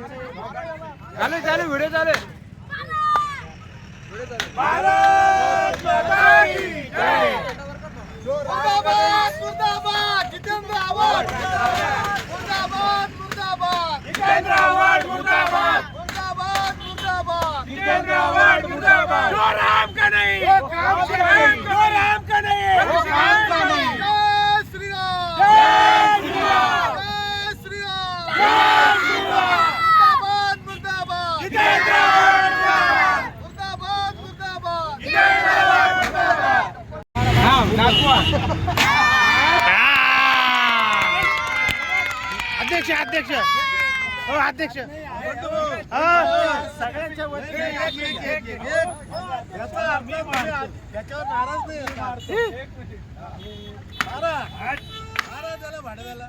चालू चालू व्हिडिओ चालू. भारत जितेंद्र आव्हाड मुर्दाबाद मुर्दाबाद जितेंद्र आव्हाड मुर्दाबाद मुर्दाबाद मुर्दाबाद जितेंद्र आव्हाड मुर्दाबाद जो राम का नहीं वो काम का नहीं जो राम का नहीं वो काम का नहीं जय श्रीराम जय श्री राम जय श्रीराम जय श्री राम मुर्दाबाद मुर्दाबाद जितेंद्र आव्हाड मुर्दाबाद मुर्दाबाद मुर्दाबाद जितेंद्र आव्हाड मुर्दाबाद अध्यक्ष अध्यक्ष. हो अध्यक्ष. सगळ्यांच्या त्याच्यावर नाराज नाही आहे. मारा. मारा त्याला भाडव्याला.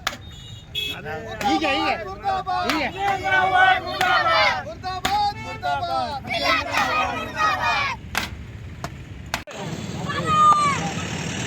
ठीक आहे ठीक आहे. मुर्दाबाद. ठीक आहे जितेंद्र आव्हाड मुर्दाबाद मुर्दाबाद मुर्दाबाद भारत माता की जय मुर्दाबाद मुर्दाबाद जितेंद्र आव्हाड मुर्दाबाद मुर्दाबाद जितेंद्र आव्हाड मुर्दाबाद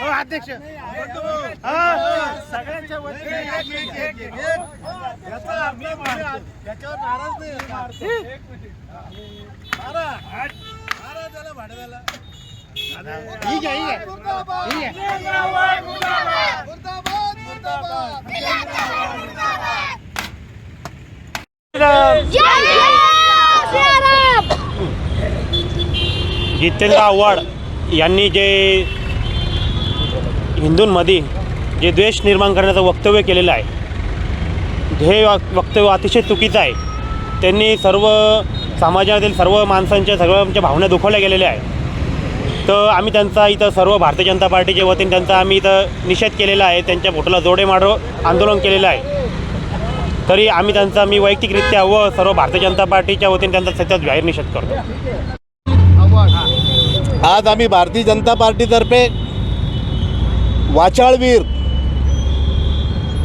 हो अध्यक्ष. सगळ्यांच्या वतीने याचा नाराज नाही भाडव्याला. ठीक आहे ठीक आहे. मुर्दाबाद. मुर्दाबाद जितेंद्र आव्हाड यांनी जे हिंदूंमध्ये जे द्वेष निर्माण करण्याचं वक्तव्य केलेलं आहे हे वक्तव्य अतिशय चुकीचं आहे. त्यांनी सर्व समाजातील सर्व माणसांच्या सर्वांच्या भावना दुखवल्या गेलेल्या आहे तर आम्ही त्यांचा इथं सर्व भारतीय जनता पार्टीच्या वतीने त्यांचा आम्ही इथं निषेध केलेला आहे. त्यांच्या फोटोला जोडे मारो आंदोलन केलेलं आहे. तरी आम्ही त्यांचा मी वैयक्तिकरित्या व सर्व भारतीय जनता पार्टीच्या वतीने त्यांचा सतत जाहीर निषेध करतो. आज आम्ही भारतीय जनता पार्टीतर्फे वाचाळवीर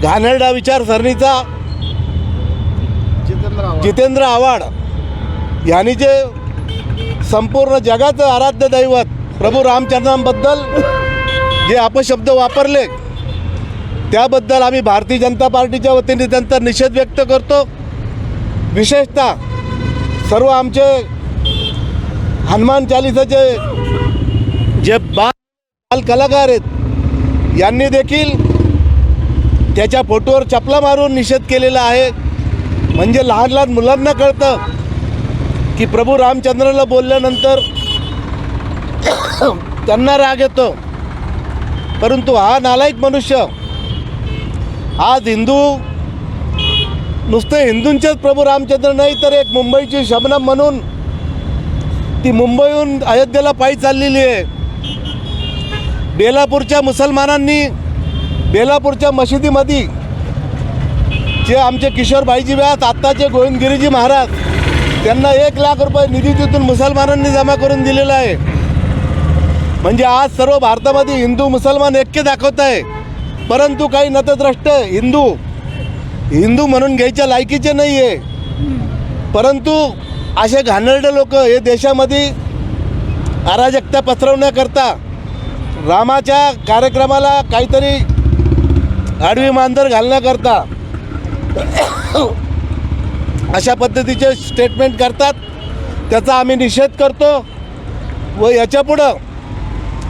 घाणेरडा विचारसरणीचा जितेंद्र आव्हाड. यांनी जे संपूर्ण जगाचं आराध्य दैवत प्रभू रामचंद्रांबद्दल जे अपशब्द वापरले त्याबद्दल आम्ही भारतीय जनता पार्टीच्या वतीने त्यांचा निषेध व्यक्त करतो. विशेषतः सर्व आमचे हनुमान चालिसाचे जे बाल बाल कलाकार आहेत यांनी देखील त्याच्या फोटोवर चपला मारून निषेध केलेला आहे. म्हणजे लहान लहान मुलांना कळतं की प्रभू रामचंद्राला बोलल्यानंतर त्यांना राग येतो. परंतु हा नालायक मनुष्य आज हिंदू नुसते हिंदूंचेच प्रभू रामचंद्र नाही तर एक मुंबईची शबनम म्हणून ती मुंबईहून अयोध्येला पायी चाललेली आहे. बेलापूरच्या मुसलमानांनी बेलापूरच्या मशिदीमध्ये जे आमचे किशोरभाईजी व्यास आत्ताचे गोविंदगिरीजी महाराज त्यांना एक लाख रुपये निधी तिथून मुसलमानांनी जमा करून दिलेला आहे. म्हणजे आज सर्व भारतामध्ये हिंदू मुसलमान ऐक्य दाखवत आहे. परंतु काही नतद्रष्ट हिंदू हिंदू म्हणून घ्यायच्या लायकीचे नाही आहे परंतु असे घाणेरडे लोक हे देशामध्ये अराजकता पसरवण्याकरता रामाच्या कार्यक्रमाला काहीतरी आडवी मांजर घालण्याकरता अशा पद्धतीचे स्टेटमेंट करतात. त्याचा आम्ही निषेध करतो. व याच्यापुढं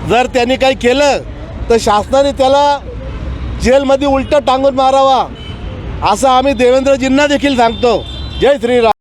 जर त्यांनी काही केलं तर शासनाने त्याला जेलमध्ये उलटं टांगून मारावा असं आम्ही देवेंद्रजींना देखील सांगतो. जय श्रीराम.